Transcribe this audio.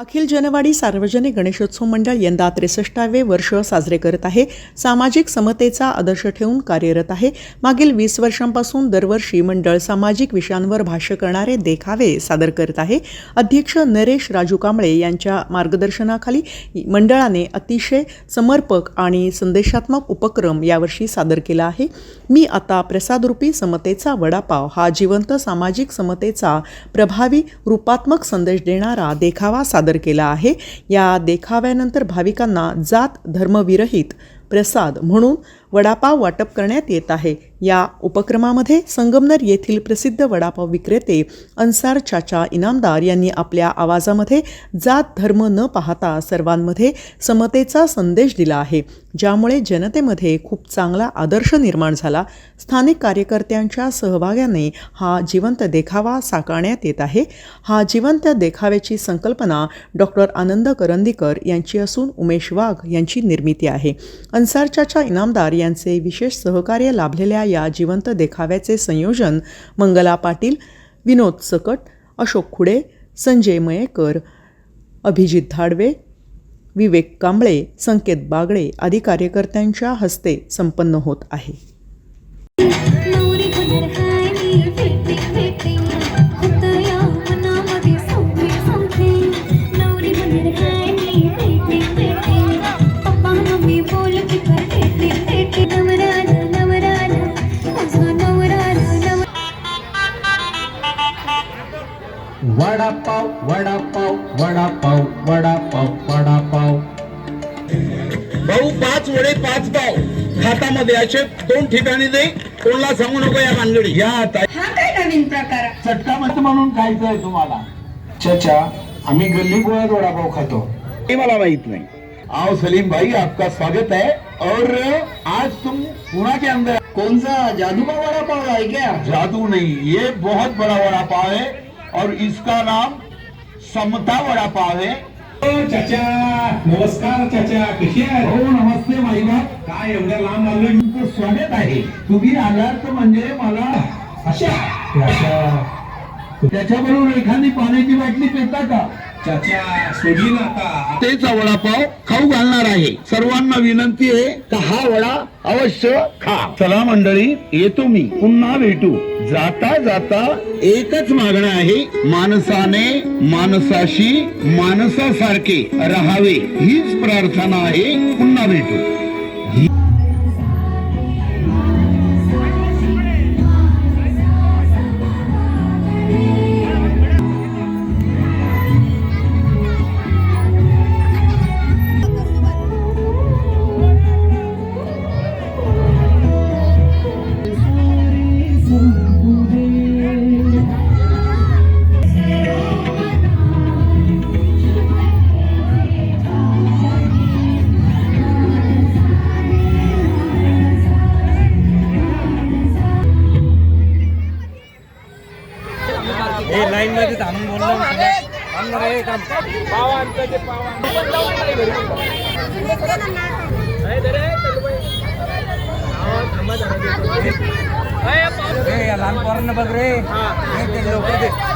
अखिल जनवाडी सार्वजनिक गणेशोत्सव मंडळ यंदा त्रेसष्टावे वर्ष साजरे करत आहे. सामाजिक समतेचा आदर्श ठेवून कार्यरत आहे. मागील वीस वर्षांपासून दरवर्षी मंडळ सामाजिक विषयांवर भाष्य करणारे देखावे सादर करत आहे. अध्यक्ष नरेश राजू कांबळे यांच्या मार्गदर्शनाखाली मंडळाने अतिशय समर्पक आणि संदेशात्मक उपक्रम यावर्षी सादर केला आहे. मी आता प्रसादरूपी समतेचा वडापाव हा जिवंत सामाजिक समतेचा प्रभावी रूपात्मक संदेश देणारा देखावा सादर केला आहे. या देखाव्यानंतर भाविकांना जात धर्मविरहित प्रसाद म्हणून वडापाव वाटप करण्यात येत आहे. या उपक्रमामध्ये संगमनर येथील प्रसिद्ध वडापाव विक्रेते अन्सार चाचा इनामदार यांनी आपल्या आवाजामध्ये जात धर्म न पाहता सर्वांमध्ये समतेचा संदेश दिला आहे. ज्यामुळे जनतेमध्ये खूप चांगला आदर्श निर्माण झाला. स्थानिक कार्यकर्त्यांच्या सहभागाने हा जिवंत देखावा साकारण्यात येत आहे. हा जिवंत देखाव्याची संकल्पना डॉक्टर आनंद करंदीकर यांची असून उमेश वाघ यांची निर्मिती आहे. अन्सारच्याच्या इनामदार यांचे विशेष सहकार्य लाभलेल्या या जिवंत देखाव्याचे संयोजन मंगला पाटील विनोद सकट अशोक खुडे संजय मयेकर अभिजित धाडवे विवेक कांबळे संकेत बागळे आदी कार्यकर्त्यांच्या हस्ते संपन्न होत आहे. वडापाव वडापाव वडापाव वडापाव वडापाव. भाऊ पाच वडे पाच पाव. हातामध्ये असे दोन ठिकाणी दे. कोणाला सांगू नको या भानगडी. या आता हा काय नवीन प्रकार? चटका मत म्हणून खायचं आहे तुम्हाला. चचा आम्ही गल्ली गोळ्यात वडापाव खातो. हे मला माहीत नाही. आओ सलीम भाई आपका स्वागत है और आज तुम पुणे के अंदर कौन सा जादू का वडापाव है क्या? जादू नहीं ये बहुत बड़ा वड़ा पाव है और इसका नाम समता वड़ा पाव है चाचा नमस्कार चाचा कशी आहे हो नमस्ते महिला काय एवढ्या लांब तुमचं स्वागत आहे. तुम्ही आलात तर म्हणजे मला अशा त्याच्याबरोबर एखादी पाण्याची बाटली पेता का? तेचा वडापाव खाऊ घालणार आहे. सर्वांना विनंती आहे का हा वडा अवश्य खा. चला मंडळी येतो मी. पुन्हा भेटू. जाता जाता एकच मागणं आहे. माणसाने माणसाशी माणसासारखे राहावे. हीच प्रार्थना आहे. पुन्हा भेटू. लहान पोरांना बघ रे. लोक